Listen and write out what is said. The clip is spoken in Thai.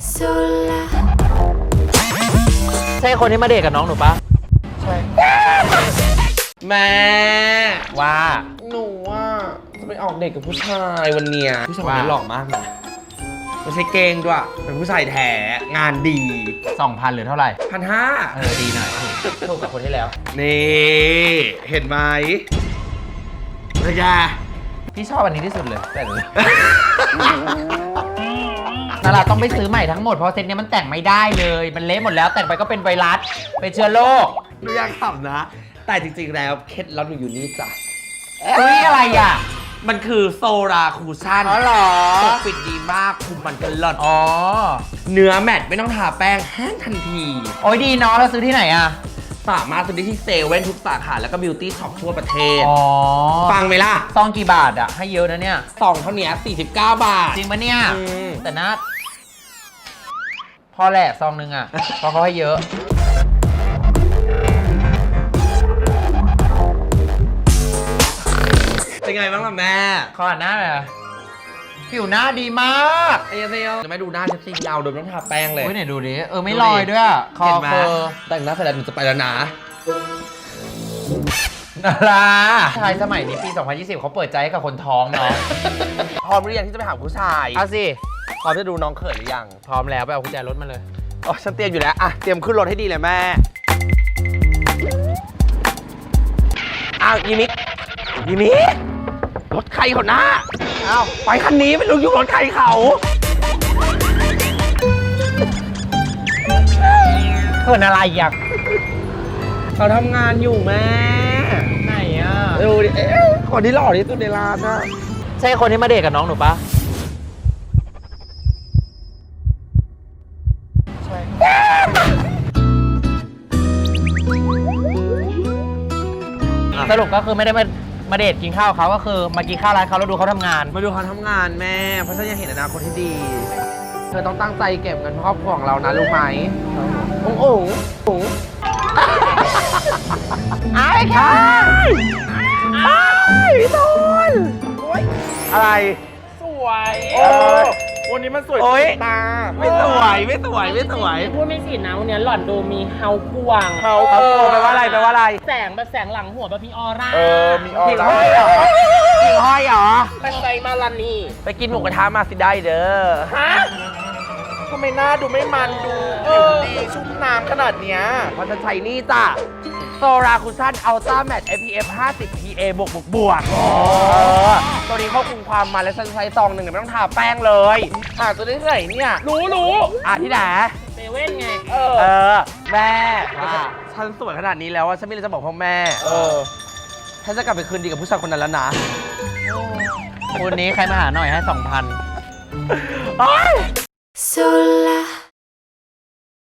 sola. ใช่คนที่มาเดทกับน้องหนูปะแม่ว่า หนูว่าจะไปออกเด็กกับผู้ชายวันเนี้ยผู้ชายคนนี้ว่าหล่อมากนะไม่ใช่เกงด้วย เป็นผู้ชายแท้งานดีสองพันหรือเท่าไหร่ พันห้าเออ ดีหน่อยถูกถูกกับคนที่แล้ว นี่ เห็นไหมนะยาพี่ชอบอันนี้ที่สุดเลยแต่เลย นาราต้องไปซื้อใหม่ทั้งหมดเพราะเซตเนี้ยมันแต่งไม่ได้เลย มันเละหมดแล้วแต่งไปก็เป็นไวรัสเป็นเชื้อโรคหนูอยากขำนะ แต่จริงๆแล้วเคล็ดลับหนูอยู่นี่จ้ะเฮ้ยอะไรอะมันคือโซราคูชั่นอ๋อเหรอปกปิดดีมากคุมมันกันหลอดอ๋อ เนื้อแมตต์ไม่ต้องทาแป้งแห้งทันที โอ้ยดีเนาะแล้วซื้อที่ไหนอะ สามารถซื้อได้ที่เซเว่นทุกสาขาแล้วก็บิวตี้ช็อปทั่วประเทศ อ๋อฟังไหมล่ะซองกี่บาทอะให้เยอะนะเนี่ยซองเท่านี้49 บาท จริงปะเนี่ย อืม แต่นะ พอแหละซองนึงอะเพราะเขาให้เยอะ เป็นไงบ้างล่ะแม่ ขออ่านหน้าหน่อย ผิวหน้าดีมากไอ้เซลแม่ดูหน้าฉันสิยาวโดยไม่ต้องทาแป้งเลยเฮ้ยไหนดูดิเออไม่ลอยด้วยอะคอเห็นไหมเฟอร์แต่งหน้าเสร็จแล้วหนูจะไปแล้วนะนาราชายสมัยนี้ปี 2020 เขาเปิดใจให้กับคนท้องเนาะ พร้อมหรือยังที่จะไปหาผู้ชายเอาสิ พร้อมจะดูน้องเขินหรือยังพร้อมแล้วไปเอากุญแจรถมาเลย อ๋อฉันเตรียมอยู่แล้วอะเตรียมขึ้นรถให้ดีเลยแม่อ้าวยีมิกยีมิกรถใครเขาหน้า อ้าวไปคันนี้ไม่รู้อยู่รถใครเขา เขินอะไรอยากเขาทำงานอยู่แม่ไหนอะดูดิเอ๊ะคนที่หล่อที่สุดในร้านนะใช่คนที่มาเดทกับน้องหนูปะสรุปก็คือไม่ได้มา มาเดทกินข้าวเขาก็คือมากินข้าวร้านเขาแล้วดูเขาทำงาน มาดูเขาทำงานแม่ เพราะฉันอยากเห็นอนาคตที่ดี เธอต้องตั้งใจเก็บเงินครอบครัวของเรานะรู้ไหมโอ้โหโอ้โหไอ้ค่ะไอ้พี่ตูนอะไร สวยโอ้ วันนี้มันสวยโอ๊ยตาไม่สวยไม่สวยไม่สวย พูดไม่ผิดนะวันนี้หล่อนดูมีเฮากวาง เขาเขาแปลว่าอะไรแปลว่าอะไรแสงแบบแสงหลังหัวแบบมีออร่าเออ มีออร่าหิ่งห้อยเหรอ เป็นไงมาลันนี่ไปกินหมูกระทะมาสิได้เด้อ ฮะทำไมหน้าดูไม่มันดูผิวดีชุ่มน้ำขนาดเนี้ย เพราะฉันใช้นี่จ้ะ โซราคูชั่นอัลต้าแมท SPF 50 PA บวกบวกบวกเออตัวนี้ควบคุมความมันและฉันใช้ซองหนึ่งเนี่ยไม่ต้องทาแป้งเลยหาตัวได้ที่ไหนเนี่ย รู้รู้อะที่ไหน เซเว่นไงเออ แม่ว่า ฉันสวยขนาดนี้แล้วว่าฉันไม่รู้จะบอกพ่อแม่ เออฉันจะกลับไปคืนดีกับผู้ชายคนนั้นแล้วนะวันนี้ใครมาหาหน่อยให้สองพันเอ้ย sola.